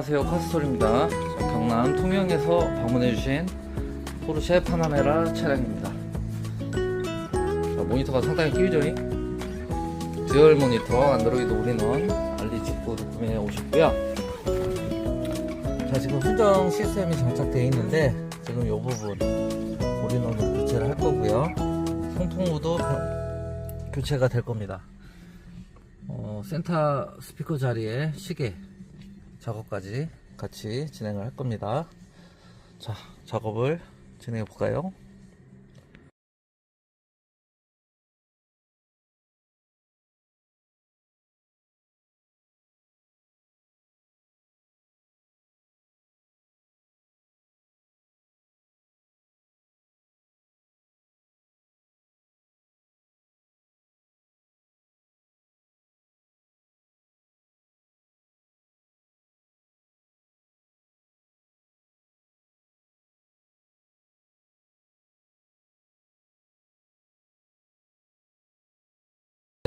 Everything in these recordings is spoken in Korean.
안녕하세요. 카스톨입니다. 자, 경남 통영에서 방문해주신 포르쉐 파나메라 차량입니다. 자, 모니터가 상당히 끼죠 듀얼 모니터 안드로이드 올인원 알리 직구로 구매해 오셨고요. 자 지금 수정 시스템이 장착되어 있는데 지금 이 부분 올인원으로 교체를 할 거고요. 송풍구도 교체가 될 겁니다. 어, 센터 스피커 자리에 시계 작업까지 같이 진행을 할 겁니다. 자, 작업을 진행해 볼까요?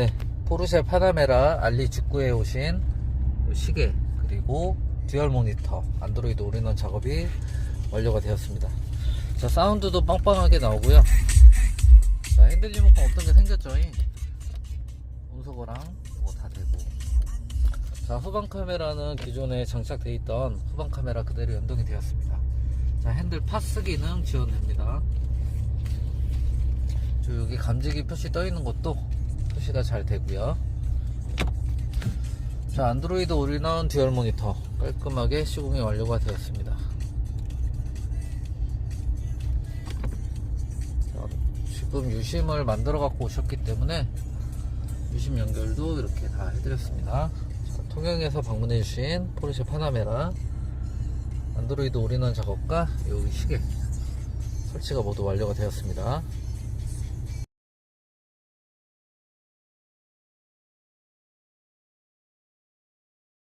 네, 포르쉐 파나메라 알리 직구에 오신 시계 그리고 듀얼 모니터 안드로이드 올인원 작업이 완료가 되었습니다. 자 사운드도 빵빵하게 나오고요. 자 핸들 리모컨 어떤 게 생겼죠? 이? 온소거랑 이거 다 되고. 자 후방 카메라는 기존에 장착되어 있던 후방 카메라 그대로 연동이 되었습니다. 자 핸들 파스 기능 지원됩니다. 저 여기 감지기 표시 떠 있는 것도 표시가 잘 되고요. 자, 안드로이드 올인원 듀얼 모니터 깔끔하게 시공이 완료가 되었습니다. 자, 지금 유심을 만들어 갖고 오셨기 때문에 유심 연결도 이렇게 다 해드렸습니다. 자, 통영에서 방문해 주신 포르쉐 파나메라 안드로이드 올인원 작업과 여기 시계 설치가 모두 완료가 되었습니다.